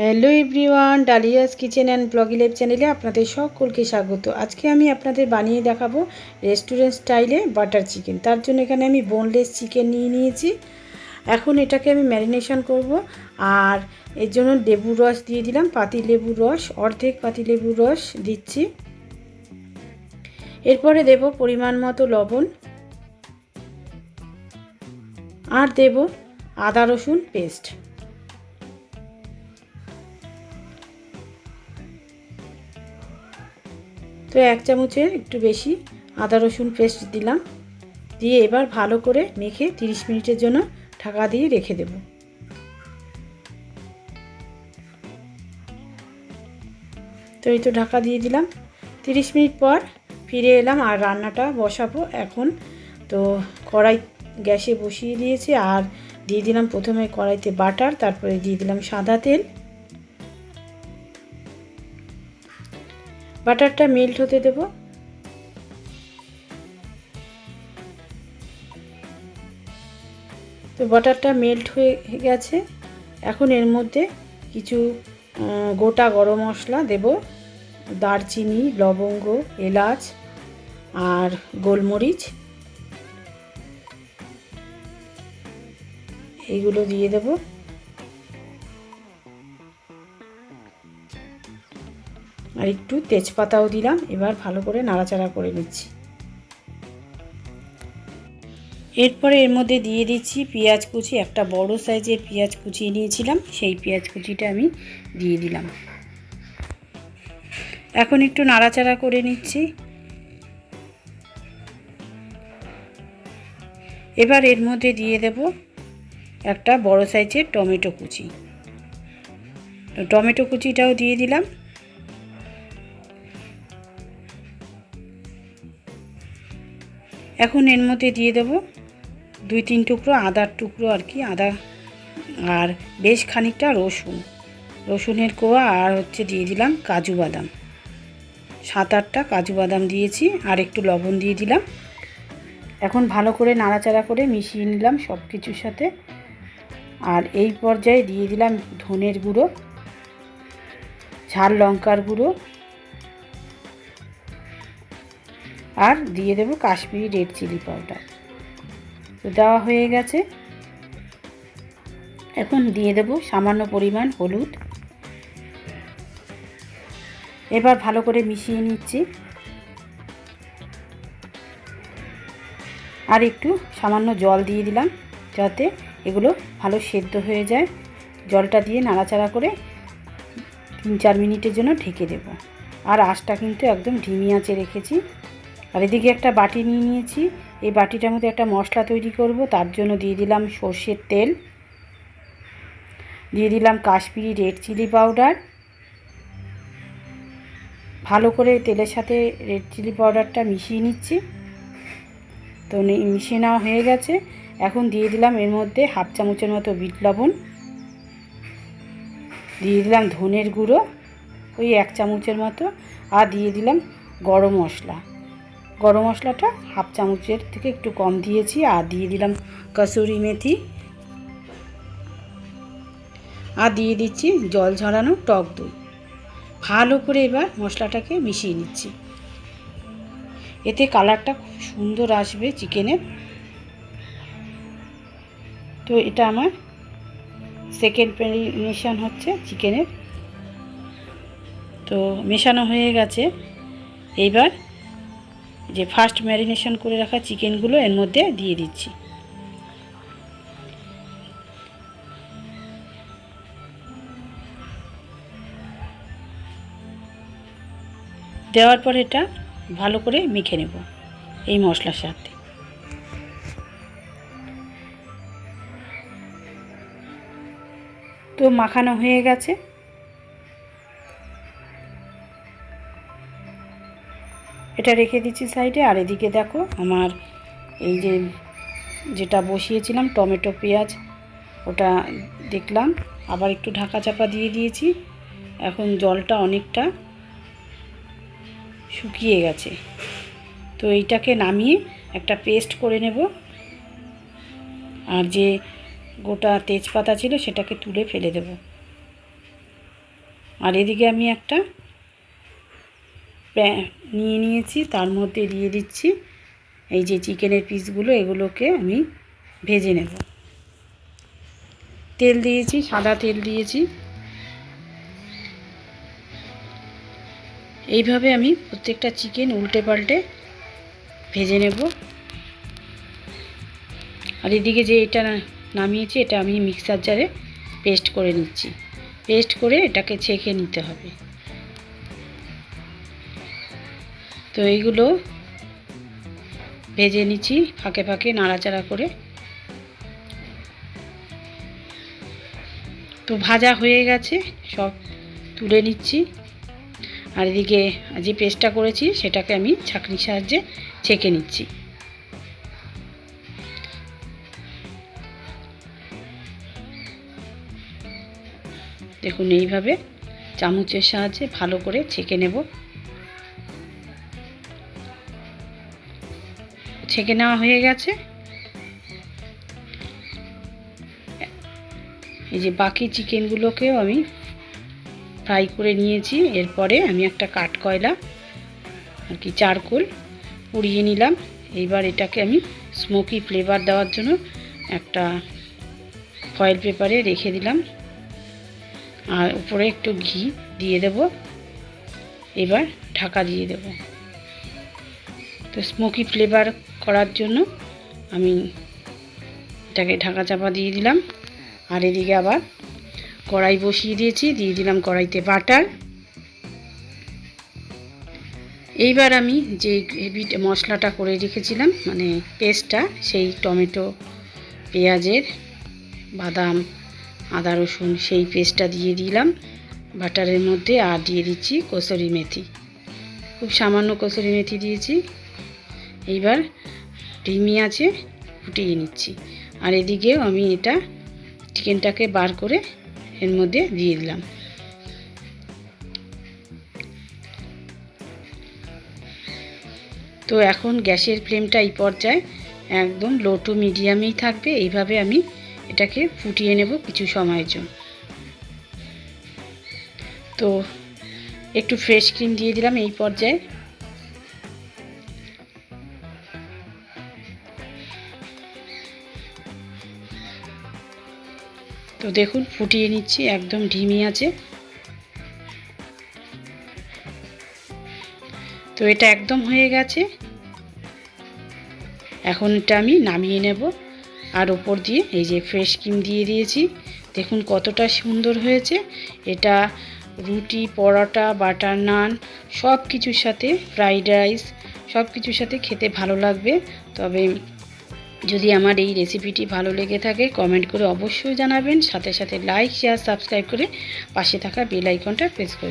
Hello everyone Dalia's kitchen and ব্লগি live চ্যানেলে আপনাদের সকলকে স্বাগত। আজকে আমি আপনাদের বানিয়ে দেখাবো রেস্টুরেন্ট স্টাইলে বাটার চিকেন তার জন্য এখানে আমি বোনলেস চিকেন নিয়ে নিয়েছি। এখন এটাকে আমি ম্যারিনেশন করব। আর এর জন্য লেবুর রস দিয়ে দিলাম, পাতি লেবুর রস, অর্ধেক পাতি লেবুর রস দিচ্ছি। এরপরে দেব পরিমাণ মতো লবণ। আর দেব আদা রসুন পেস্ট তো এক চামচের একটু বেশি আদা রসুন পেস্ট দিলাম। দিয়ে এবার ভালো করে মেখে 30 মিনিটের জন্য ঢাকা দিয়ে রেখে দেব। তো এই তো ঢাকা দিয়ে দিলাম। 30 মিনিট পর ফিরে এলাম আর রান্নাটা বসাবো এখন। তো কড়াই গ্যাসে বসিয়ে দিয়েছি আর দিয়ে দিলাম প্রথমে কড়াইতে বাটার, তারপরে দিয়ে দিলাম সাদা তেল। বাটারটা মেল্ট হতে দেব। তো বাটারটা মেল্ট হয়ে গেছে। এখন এর মধ্যে কিছু গোটা গরম মশলা দেব। দারচিনি, লবঙ্গ, এলাচ আর গোলমরিচ। এইগুলো দিয়ে দেবো। আর একটু তেজপাতাও দিলাম, এবার ভালো করে নাড়াচাড়া করে নিচ্ছি। এরপরে এর মধ্যে দিয়ে দিচ্ছি পেঁয়াজ কুচি, একটা বড় সাইজের পেঁয়াজ কুচিয়ে নিয়েছিলাম, সেই পেঁয়াজ কুচিটা আমি দিয়ে দিলাম। এখন একটু নাড়াচাড়া করে নিচ্ছি। এবার এর মধ্যে দিয়ে দেব একটা বড় সাইজের টমেটো কুচি। টমেটো কুচিটাও দিয়ে দিলাম। এখন এর মধ্যে দিয়ে দেব দুই তিন টুকরো আদার টুকরো আর কি, আদা আর বেশ খানিকটা রসুন। রসুনের কোয়া আর হচ্ছে দিয়ে দিলাম কাজু বাদাম। সাত আটটা কাজু বাদাম দিয়েছি আর একটু লবণ দিয়ে দিলাম। এখন ভালো করে নাড়াচাড়া করে মিশিয়ে নিলাম সব কিছুর সাথে। আর এই পর্যায়ে দিয়ে দিলাম ধনের গুঁড়ো, ঝাল লঙ্কার গুঁড়ো আর দিয়ে দেবো কাশ্মীরি রেড চিলি পাউডার। তো দেওয়া হয়ে গেছে। এখন দিয়ে দেবো সামান্য পরিমাণ হলুদ। এবার ভালো করে মিশিয়ে নিচ্ছি। আর একটু সামান্য জল দিয়ে দিলাম যাতে এগুলো ভালো সেদ্ধ হয়ে যায়। জলটা দিয়ে নাড়াচাড়া করে তিন চার মিনিটের জন্য ঢেকে দেব। আর আঁচটা কিন্তু একদম ঢিমি আঁচে রেখেছি। আর এদিকে একটা বাটি নিয়ে নিয়েছি। এই বাটিটার মধ্যে একটা মশলা তৈরি করব, তার জন্য দিয়ে দিলাম সর্ষের তেল। দিয়ে দিলাম কাশ্মীরি রেড চিলি পাউডার। ভালো করে তেলের সাথে রেড চিলি পাউডারটা মিশিয়ে নিচ্ছি। তো মিশিয়ে নেওয়া হয়ে গেছে। এখন দিয়ে দিলাম এর মধ্যে হাফ চামচের মতো বিট লবণ। দিয়ে দিলাম ধনের গুঁড়ো, ওই এক চামচের মতো। আর দিয়ে দিলাম গরম মশলা। গরম মশলাটা হাফ চামচের থেকে একটু কম দিয়েছি, আর দিয়ে দিলাম কসুরি মেথি। আর দিয়ে দিচ্ছি জল ঝরানো টক দই। ভালো করে এবার মশলাটাকে মিশিয়ে নিচ্ছি। এতে কালারটা খুব সুন্দর আসবে চিকেনের। তো এটা আমার সেকেন্ড প্যারিনেশন হচ্ছে চিকেনের। তো মেশানো হয়ে গেছে। এইবার যে ফার্স্ট ম্যারিনেশন করে রাখা চিকেনগুলো এর মধ্যে দিয়ে দিচ্ছি। দেওয়ার পর এটা ভালো করে মেখে নেব এই মশলার সাথে। তো মাখানো হয়ে গেছে। এটা রেখে দিচ্ছি সাইডে, আর এদিকে দেখো আমার এই যে যেটা বসিয়েছিলাম, টমেটো, পেঁয়াজ, ওটা দেখলাম। আবার একটু ঢাকা চাপা দিয়ে দিয়েছি। এখন জলটা অনেকটা শুকিয়ে গেছে। তো এইটাকে নামিয়ে একটা পেস্ট করে নেব। আর যে গোটা তেজপাতা ছিল সেটাকে তুলে ফেলে দেব। আর এদিকে আমি একটা নিয়ে নিয়েছি, তার মধ্যে দিয়ে দিচ্ছি। এই যে চিকেনের পিসগুলো, এগুলোকে আমি ভেজে নেব। তেল দিয়েছি, সাদা তেল দিয়েছি। এইভাবে আমি প্রত্যেকটা চিকেন উল্টে পাল্টে ভেজে নেব। আর এদিকে যে এটা নামিয়েছি, এটা আমি মিক্সার জারে পেস্ট করে নিচ্ছি। পেস্ট করে এটাকে ছেঁকে নিতে হবে। তো এইগুলো ভেজে নিচ্ছি, ফাঁকে ফাঁকে নাড়াচাড়া করে। তো ভাজা হয়ে গেছে, সব তুলে নিচ্ছি। আর এদিকে যে পেস্টটা করেছি, সেটাকে আমি ছাঁকনির সাহায্যে ছেঁকে নিচ্ছি। দেখুন, এইভাবে চামচের সাহায্যে ভালো করে ছেঁকে নেব। ছেঁকে নেওয়া হয়ে গেছে। এই যে বাকি চিকেনগুলোকেও আমি ফ্রাই করে নিয়েছি। এরপরে আমি একটা কাঠ কয়লা আর কি চারকোল পুড়িয়ে নিলাম। এইবার এটাকে আমি স্মোকি ফ্লেভার দেওয়ার জন্য একটা ফয়েল পেপারে রেখে দিলাম। আর উপরে একটু ঘি দিয়ে দেব। এবার ঢাকা দিয়ে দেব। তো স্মোকি ফ্লেভার করার জন্য আমি এটাকে ঢাকা চাপা দিয়ে দিলাম। আর এদিকে আবার কড়াই বসিয়ে দিয়েছি, দিয়ে দিলাম কড়াইতে বাটার। এইবার আমি যে গ্রেভি মশলাটা করে রেখেছিলাম মানে পেস্টটা, সেই টমেটো, পেঁয়াজের, বাদাম, আদা, রসুন, সেই পেস্টটা দিয়ে দিলাম। বাটারের মধ্যে আর দিয়ে দিচ্ছি কসুরি মেথি। খুব সামান্য কসুরি মেথি দিয়েছি। এইবার ডিমি আছে, ফুটিয়ে নিচ্ছি। আর এদিকেও আমি এটা চিকেনটাকে বার করে এর মধ্যে দিয়ে দিলাম। তো এখন গ্যাসের ফ্লেমটা এই পর্যায়ে একদম লো টু মিডিয়ামেই থাকবে। এইভাবে আমি এটাকে ফুটিয়ে নেব কিছু সময়ের জন্য। তো একটু ফ্রেশ ক্রিম দিয়ে দিলাম এই পর্যায়ে। তো দেখুন, ফুটিয়ে নিচ্ছি, একদম ঢিমি আছে। তো এটা একদম হয়ে গেছে। এখন এটা আমি নামিয়ে নেব। আর ওপর দিয়ে এই যে ফ্রেশ ক্রিম দিয়ে দিয়েছি, দেখুন কতটা সুন্দর হয়েছে। এটা রুটি, পরোটা, বাটার নান সব কিছুর সাথে, ফ্রাইড রাইস সব কিছুর সাথে খেতে ভালো লাগবে। তবে যদি আমার এই রেসিপিটি ভালো লেগে থাকে কমেন্ট করে অবশ্যই জানাবেন। সাথে সাথে লাইক শেয়ার সাবস্ক্রাইব করে পাশে থাকা বেল আইকনটা প্রেস করে